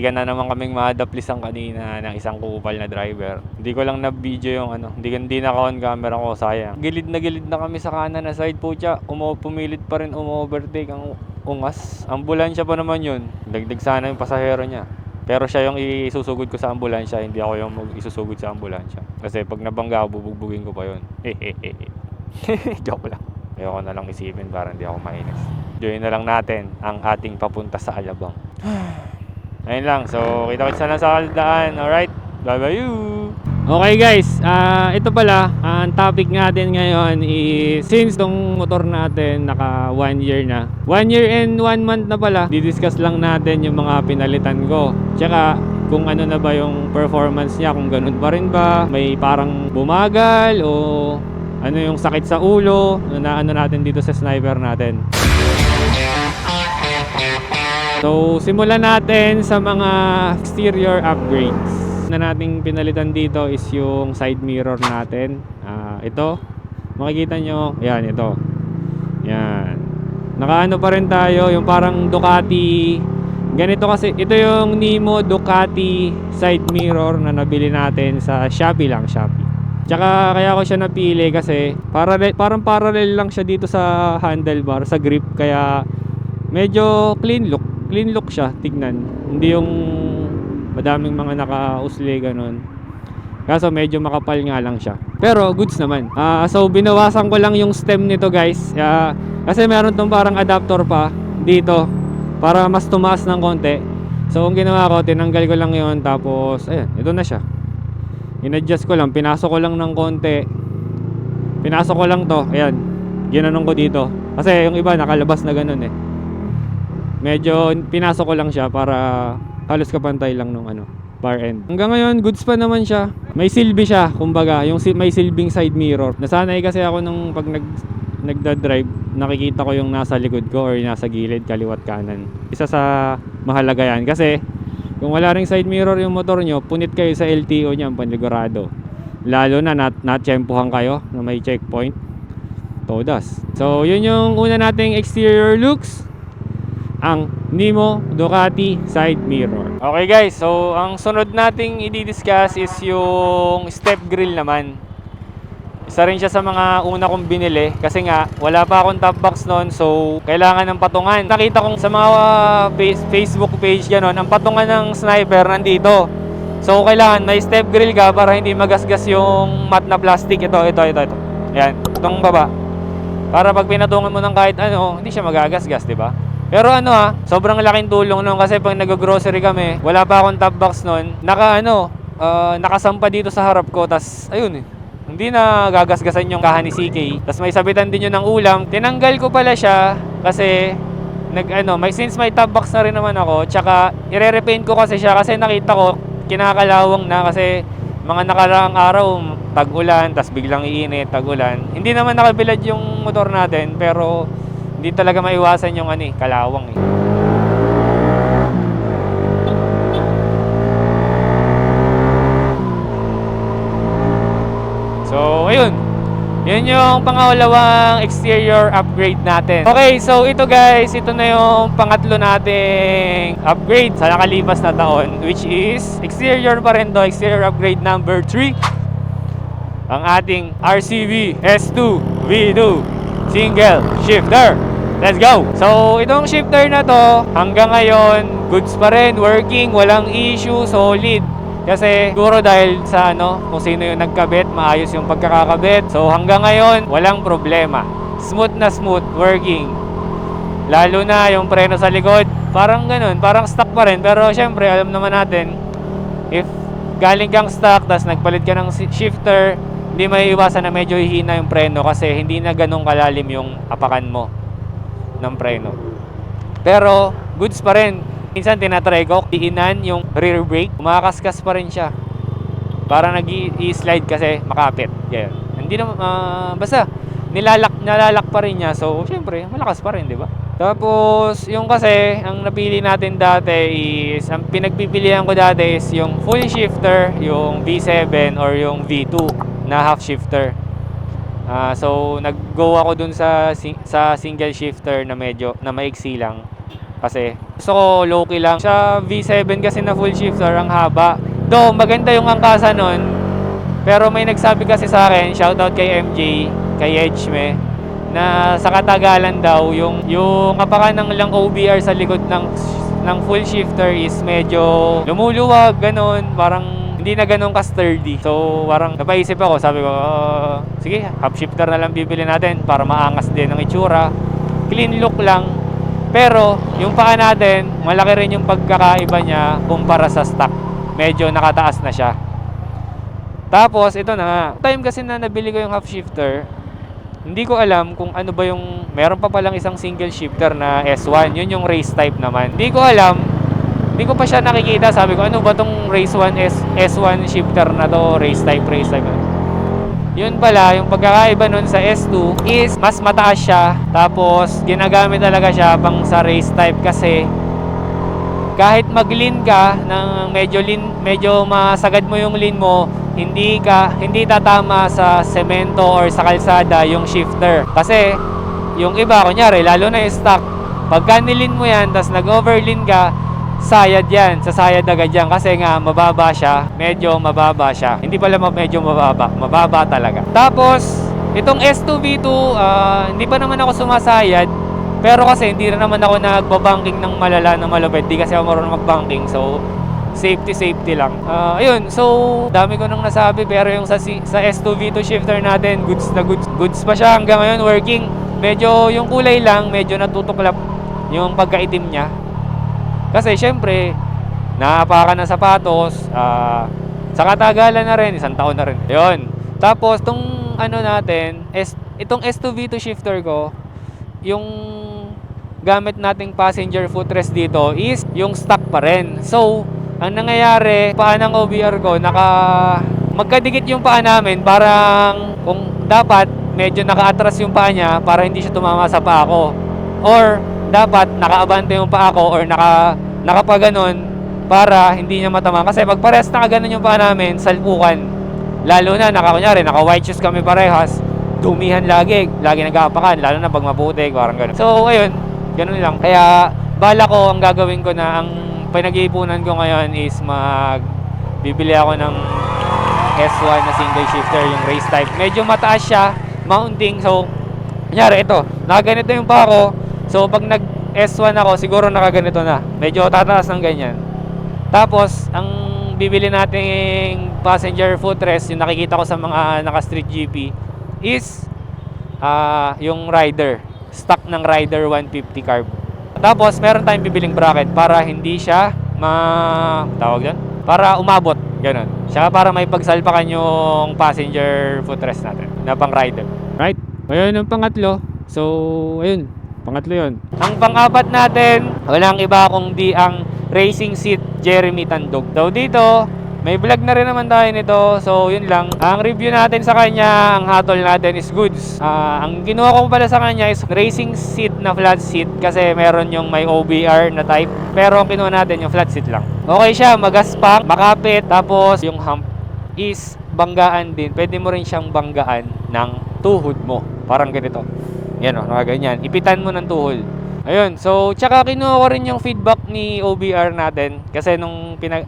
Muntikan na naman kaming madaplisang kanina ng isang kupal na driver. Hindi ko lang na-video yung ano, hindi, hindi na on camera ko, sayang. Gilid na gilid na kami sa kanan na side po siya. Umo, pumilit pa rin umo-overtake ang ungas. Ambulansya pa naman yun. Dagdag sana yung pasahero niya. Pero siya yung isusugod ko sa ambulansya, hindi ako yung mag- isusugod sa ambulansya. Kasi pag nabangga ako, bubugbugin ko pa yun. Joke lang. Ayoko na lang isipin para hindi ako mainis. Join na lang natin ang ating papunta sa Alabang. Ayun lang. So, kita-kita na sa kaldaan. Alright? Bye-bye you! Okay guys, ah ito pala, ah, ang topic natin ngayon is since tong motor natin naka 1 year na. 1 year and 1 month na pala, didiscuss lang natin yung mga pinalitan ko. Tsaka kung ano na ba yung performance niya, kung ganun pa rin ba, may parang bumagal o ano yung sakit sa ulo na ano natin dito sa sniper natin. So, simulan natin sa mga exterior upgrades. Na nating pinalitan dito is yung side mirror natin. Ah, ito. Makikita nyo, yan, ito. Yan. Nakaano pa rin tayo, yung parang Ducati. Ganito kasi, ito yung Nemo Ducati side mirror na nabili natin sa Shopee lang, Shopee. Tsaka kaya ko siya napili kasi parallel, parang parallel lang siya dito sa handlebar, sa grip. Kaya medyo clean look. Clean look siya, tignan. Hindi yung madaming mga naka-usli ganun. Kaso medyo makapal nga lang siya. Pero goods naman. Ah, so binawasan ko lang yung stem nito guys. Ah, kasi meron tong parang adapter pa dito para mas tumaas ng konti. So ang ginawa ko, tinanggal ko lang yon tapos ayan, ito na siya. In-adjust ko lang, pinasok ko lang ng konti. Pinasok ko lang to, ayan. Ginanong ko dito. Kasi yung iba nakalabas na ganun eh. Medyo pinasok ko lang siya para halos kapantay lang nung ano, bar end. Hanggang ngayon, goods pa naman siya. May silbi siya, kumbaga, yung si- may silbing side mirror. Nasanay kasi ako nung pag nag nagda-drive, nakikita ko yung nasa likod ko or nasa gilid, kaliwat kanan. Isa sa mahalaga yan kasi kung wala ring side mirror yung motor nyo, punit kayo sa LTO niyan, panigurado. Lalo na nat natsyempohan kayo na may checkpoint. Todas. So, yun yung una nating exterior looks ang Nemo Ducati side mirror. Okay guys, so ang sunod nating i-discuss is yung step grill naman. Isa rin siya sa mga una kong binili kasi nga wala pa akong top box noon so kailangan ng patungan. Nakita kong sa mga uh, face- Facebook page ganon, ang patungan ng sniper nandito. So kailangan may step grill ka para hindi magasgas yung mat na plastic. Ito, ito, ito, ito. Ayan, itong baba. Para pag pinatungan mo ng kahit ano, hindi siya magagasgas, di ba? Pero ano ha, sobrang laking tulong nun kasi pag nag-grocery kami, wala pa akong top box nun, naka ano, ah, nakasampa dito sa harap ko, tas ayun eh. Hindi na gagasgasan yung kahan ni CK. Tas may sabitan din yun ng ulam. Tinanggal ko pala siya kasi nag ano, may since may top box na rin naman ako, tsaka ire-repaint ko kasi siya kasi nakita ko kinakalawang na kasi mga nakaraang araw tag-ulan, tas biglang iinit, tag-ulan. Hindi naman nakabilad yung motor natin, pero hindi talaga maiwasan yung ano eh, kalawang eh. So, ayun. Yun yung pangalawang exterior upgrade natin. Okay, so ito guys, ito na yung pangatlo nating upgrade sa nakalipas na taon, which is exterior pa rin to, exterior upgrade number 3 ang ating RCV S2 V2 single shifter. Let's go! So, itong shifter na to, hanggang ngayon, goods pa rin, working, walang issue, solid. Kasi siguro dahil sa ano, kung sino yung nagkabit, maayos yung pagkakakabit. So hanggang ngayon, walang problema. Smooth na smooth, working. Lalo na yung preno sa likod, parang ganun, parang stock pa rin. Pero syempre, alam naman natin, if galing kang stock, tapos nagpalit ka ng shifter, hindi may iwasan na medyo hihina yung preno kasi hindi na ganun kalalim yung apakan mo ng preno. Pero, goods pa rin. Minsan tinatry ko, iinan yung rear brake, umakaskas pa rin siya. Para nag i-slide kasi makapit. Ganyan. Hindi na, ah, basta, nilalak, nalalak pa rin niya. So, syempre, malakas pa rin, di ba? Tapos, yung kasi, ang napili natin dati is, ang pinagpipilian ko dati is yung full shifter, yung V7 or yung V2 na half shifter. Ah, so nag-go ako dun sa sa single shifter na medyo na maiksi lang. Kasi gusto ko low-key lang. Sa V7 kasi na full shifter, ang haba. Though maganda yung angkasa nun, pero may nagsabi kasi sa akin, shoutout kay MJ, kay Edgeme, na sa katagalan daw, yung, yung kapakan ng lang OBR sa likod ng, ng full shifter is medyo lumuluwag, ganun, parang hindi na ganun ka-sturdy. So, parang napaisip ako, sabi ko, "Ah, sige, half shifter na lang bibili natin para maangas din ang itsura. Clean look lang. Pero, yung paa natin, malaki rin yung pagkakaiba niya kumpara sa stock. Medyo nakataas na siya. Tapos, ito na. Time kasi na nabili ko yung half shifter, hindi ko alam kung ano ba yung... Meron pa palang isang single shifter na S1. Yun yung race type naman. Hindi ko alam. Hindi ko pa siya nakikita. Sabi ko, ano ba tong race 1 S, S1 shifter na to? Race type, race type. Yun pala, yung pagkakaiba nun sa S2 is mas mataas siya. Tapos, ginagamit talaga siya pang sa race type kasi kahit mag-lean ka ng medyo lean, medyo masagad mo yung lean mo, hindi ka hindi tatama sa semento or sa kalsada yung shifter. Kasi yung iba kunyari lalo na yung stock, pagka nilin mo yan tapos nag-overlean ka, sayad yan, sasayad agad yan kasi nga mababa siya, medyo mababa siya. Hindi pala medyo mababa, mababa talaga. Tapos, itong S2V2, ah, hindi pa naman ako sumasayad, pero kasi hindi rin naman ako nagbabanking ng malala na malupit. Di kasi ako marunong magbanking. So, safety, safety lang. Ah, ayun, so, dami ko nang nasabi. Pero yung sa, sa S2V2 shifter natin, goods na goods. Goods pa siya hanggang ngayon, working. Medyo, yung kulay lang, medyo natutuklap yung pagkaitim niya. Kasi, syempre, napakan ng sapatos. ah, sa katagalan na rin, isang taon na rin. Ayun. Tapos, tong ano natin, S, itong S2V2 shifter ko, yung gamit nating passenger footrest dito is yung stock pa rin. So, ang nangyayari, paa ng OBR ko, naka magkadikit yung paa namin, parang kung dapat medyo nakaatras yung paa niya para hindi siya tumama sa paa ko. Or dapat nakaabante yung paa ko or naka nakapaganon para hindi niya matama. Kasi pag pares nakaganon yung paa namin, salpukan. Lalo na, naka, kunyari, naka white shoes kami parehas, dumihan lagi, lagi nag-aapakan, lalo na pag maputik, parang gano'n. So, ayun, ganun lang. Kaya, bala ko, ang gagawin ko na, ang pinag-iipunan ko ngayon is mag, bibili ako ng S1 na single shifter, yung race type. Medyo mataas siya, mounting, so, kunyari, ito, nakaganito yung pa ako, so, pag nag S1 ako, siguro nakaganito na. Medyo tataas ng ganyan. Tapos, ang bibili nating passenger footrest, yung nakikita ko sa mga naka-street GP, is ah yung rider. Stock ng rider 150 carb. Tapos, meron tayong bibiling bracket para hindi siya ma... tawag doon? Para umabot. Ganon. Siya para may pagsalpakan yung passenger footrest natin na pang rider. Right? Ngayon ang pangatlo. So, ayun. Pangatlo yun. Ang pang-apat natin, walang iba kundi ang racing seat Jeremy Tandog. So, dito, may vlog na rin naman tayo nito. So, yun lang. Ang review natin sa kanya, ang hatol natin is goods. Ah, ang kinuha ko pala sa kanya is racing seat na flat seat kasi meron yung may OBR na type. Pero ang kinuha natin yung flat seat lang. Okay siya, magaspak, makapit, tapos yung hump is banggaan din. Pwede mo rin siyang banggaan ng tuhod mo. Parang ganito. Yan o, nakaganyan. Ipitan mo ng tuhod. Ayun, so tsaka kinuha ko rin yung feedback ni OBR natin kasi nung pinag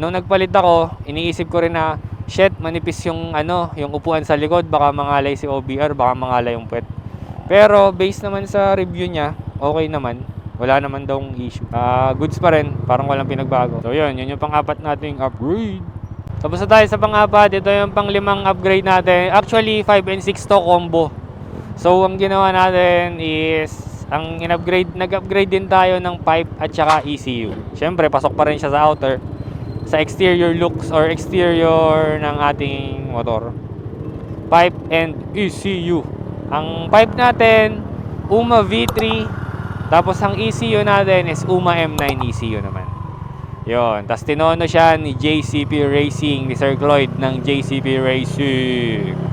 nung nagpalit ako, iniisip ko rin na shit, manipis yung ano, yung upuan sa likod, baka mangalay si OBR, baka mangalay yung puwet. Pero based naman sa review niya, okay naman. Wala naman daw issue. Ah, goods pa rin, parang walang pinagbago. So yun, yun yung pang-apat nating upgrade. Tapos na tayo sa pang-apat, ito yung pang-limang upgrade natin. Actually, 5 and 6 to combo. So, ang ginawa natin is ang in-upgrade, nag-upgrade din tayo ng pipe at saka ECU. Siyempre, pasok pa rin siya sa outer sa exterior looks or exterior ng ating motor. Pipe and ECU. Ang pipe natin, UMA V3. Tapos ang ECU natin is UMA M9 ECU naman. Yon, tapos tinono siya ni JCP Racing, ni Sir Cloyd ng JCP Racing.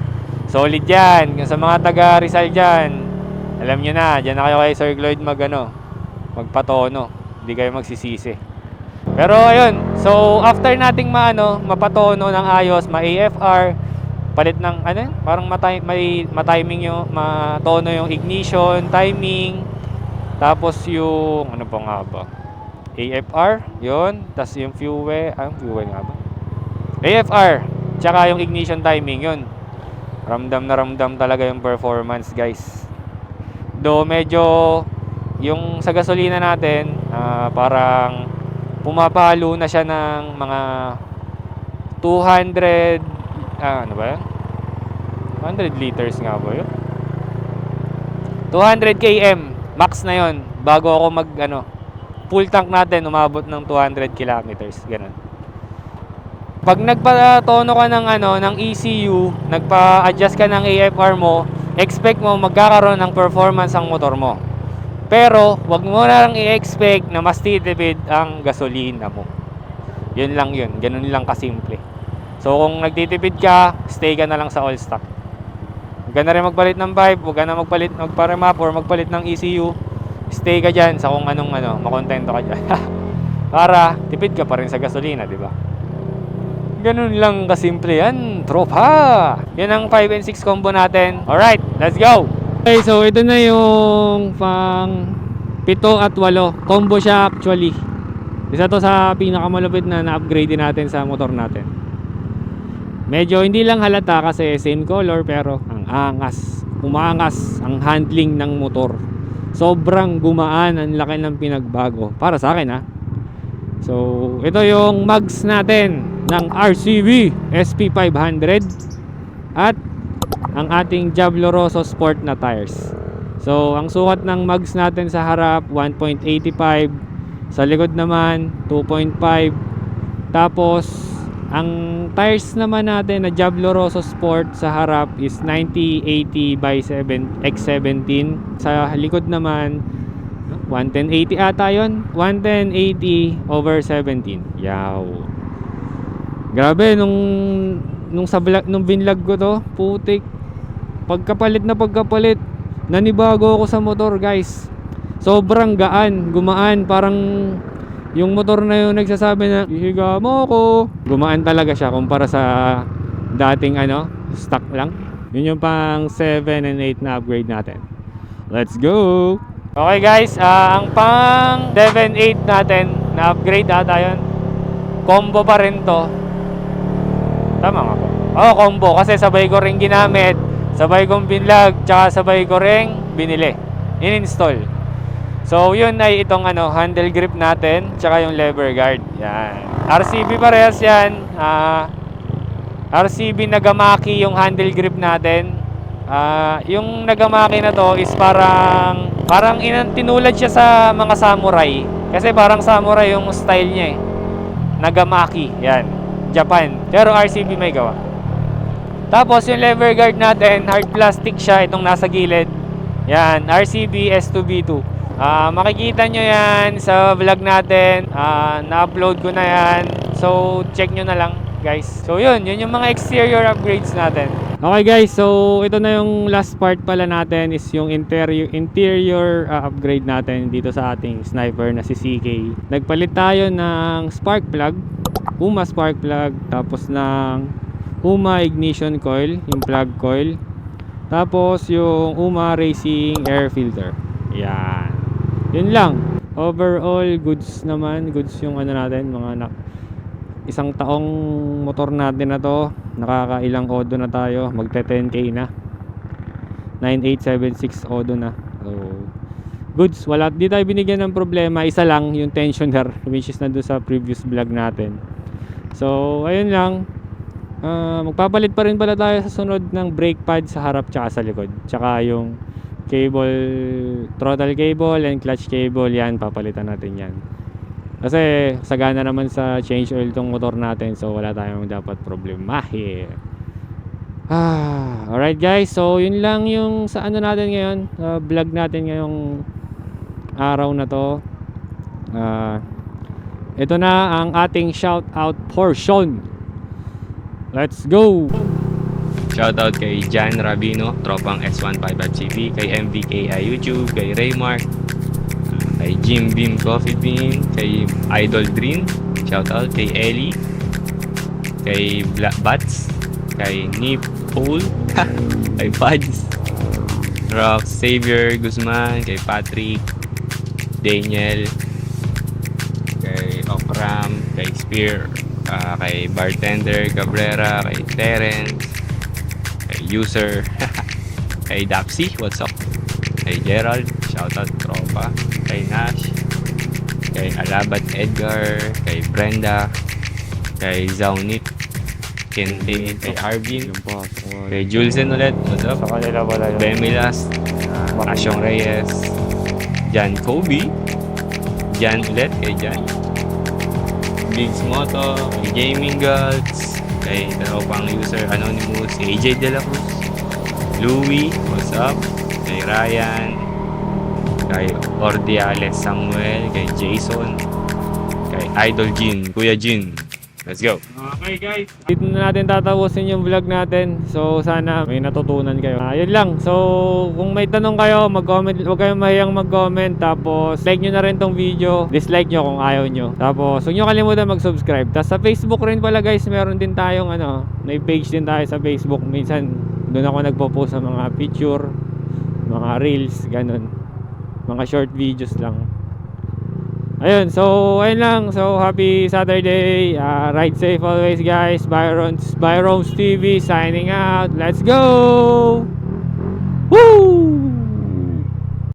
Solid yan. Sa mga taga Rizal dyan, alam nyo na, dyan na kayo kay Sir Cloyd mag, ano, magpatono. Hindi kayo magsisisi. Pero ayun, so after nating maano, mapatono ng ayos, ma-AFR, palit ng ano, parang matay, may matiming yung matono yung ignition, timing, Tapos yung, ano pa nga ba? AFR, yun. Tapos yung fuel, ah, fuel nga ba? AFR, tsaka yung ignition timing, yun. Ramdam na ramdam talaga yung performance, guys. Do medyo yung sa gasolina natin, ah, parang pumapalo na siya ng mga 200 ah, ano ba yun? 100 liters nga ba yun? 200 km max na yon bago ako mag ano full tank natin umabot ng 200 kilometers ganun pag nagpatono ka ng ano ng ECU nagpa-adjust ka ng AFR mo expect mo magkakaroon ng performance ang motor mo pero wag mo na lang i-expect na mas titipid ang gasolina mo yun lang yun ganun lang kasimple so kung nagtitipid ka stay ka na lang sa all stock Huwag na rin magpalit ng pipe, huwag na magpalit, magparemap or magpalit ng ECU. Stay ka dyan sa kung anong ano, makontento ka dyan. Para tipid ka pa rin sa gasolina, di ba? Ganun lang kasimple yan, tropa. Yan ang 5 and 6 combo natin. Alright, let's go! Okay, so ito na yung pang 7 at 8. Combo siya actually. Isa to sa pinakamalupit na na-upgrade natin sa motor natin. Medyo hindi lang halata kasi same color pero ang angas, umaangas ang handling ng motor. Sobrang gumaan, ang laki ng pinagbago. Para sa akin ha. So, ito yung mags natin ng RCV SP500 at ang ating Jabloroso Sport na tires. So, ang sukat ng mags natin sa harap 1.85, sa likod naman 2.5. Tapos ang tires naman natin na Jabloroso Sport sa harap is 9080 by 7 X17. Sa likod naman 11080 ata yun. 11080 over 17. Yaw. Grabe nung nung sa vlog, nung binlog ko to, putik. Pagkapalit na pagkapalit, nanibago ako sa motor, guys. Sobrang gaan, gumaan, parang yung motor na yun nagsasabi na ihiga mo ako gumaan talaga siya kumpara sa dating ano stock lang yun yung pang 7 and 8 na upgrade natin let's go okay guys ah, ang pang 7 8 natin na upgrade ata yun combo pa rin to tama nga po oh combo kasi sabay ko rin ginamit sabay kong binlag tsaka sabay ko rin binili in-install So, yun ay itong ano, handle grip natin, tsaka yung lever guard. Yan. RCB parehas yan. Ah, RCB Nagamaki yung handle grip natin. Ah, yung Nagamaki na to is parang parang inan tinulad siya sa mga samurai. Kasi parang samurai yung style niya eh. Nagamaki, yan. Japan. Pero RCB may gawa. Tapos yung lever guard natin, hard plastic siya itong nasa gilid. Yan, RCB S2B2. Ah, makikita nyo yan sa vlog natin. Ah, na-upload ko na yan. So, check nyo na lang, guys. So, yun. Yun yung mga exterior upgrades natin. Okay, guys. So, ito na yung last part pala natin is yung interior, interior ah, upgrade natin dito sa ating sniper na si CK. Nagpalit tayo ng spark plug. Uma spark plug. Tapos ng Uma ignition coil. Yung plug coil. Tapos yung Uma racing air filter. Yan yun lang overall goods naman goods yung ano natin mga isang taong motor natin na to nakakailang odo na tayo magte 10k na. 9876 odo na. So goods wala di tayo binigyan ng problema isa lang yung tensioner which is nandun sa previous vlog natin. So ayun lang uh, magpapalit pa rin pala tayo sa sunod ng brake pad sa harap tsaka sa likod. Tsaka yung cable throttle cable and clutch cable yan papalitan natin yan kasi sagana naman sa change oil tong motor natin so wala tayong dapat problema here ah, alright guys so yun lang yung sa ano natin ngayon uh, vlog natin ngayong araw na to. Uh, ito na ang ating shout out portion. Let's go! Shoutout kay Jan Rabino, tropang S155CB, kay MVKI YouTube, kay Raymark, Jim Beam Coffee Bean, kay Idol Dream, shoutout kay Ellie, kay Black Bats, kay Nip Paul, kay Pads, Rock Xavier Guzman, kay Patrick, Daniel, kay Okram, kay Spear, ah, kay Bartender Cabrera, kay Terence, kay User, kay Dapsy, what's up? Kay Gerald, shoutout kay Alabat Edgar, kay Brenda, kay Zaunit, Kente, kay Arvin, kay Julesen ulit, what's up? Sa kanila wala yun. Bemilas, Asyong Reyes, Jan Kobe, Jan ulit kay Jan, Biggs Moto, kay Gaming Gods, kay tropang user Anonymous, AJ De La Cruz, Louie, what's up, kay Ryan, kay Ordiales Samuel, kay Jason, kay Idol Jin, Kuya Jin. Let's go. Okay guys, dito na natin tatapusin yung vlog natin. So sana may natutunan kayo. Yun lang. So kung may tanong kayo, mag-comment, huwag kayong mahiyang mag-comment. Tapos like nyo na rin tong video. Dislike nyo kung ayaw nyo. Tapos huwag nyo kalimutan mag-subscribe. Tapos sa Facebook rin pala guys, meron din tayong ano, may page din tayo sa Facebook. Minsan doon ako nagpo-post sa mga picture, mga reels, ganun. Mga short videos lang. Ayun, so ayun lang. So happy Saturday. Uh, ride safe always guys. Byron's Byron's TV signing out. Let's go. Woo!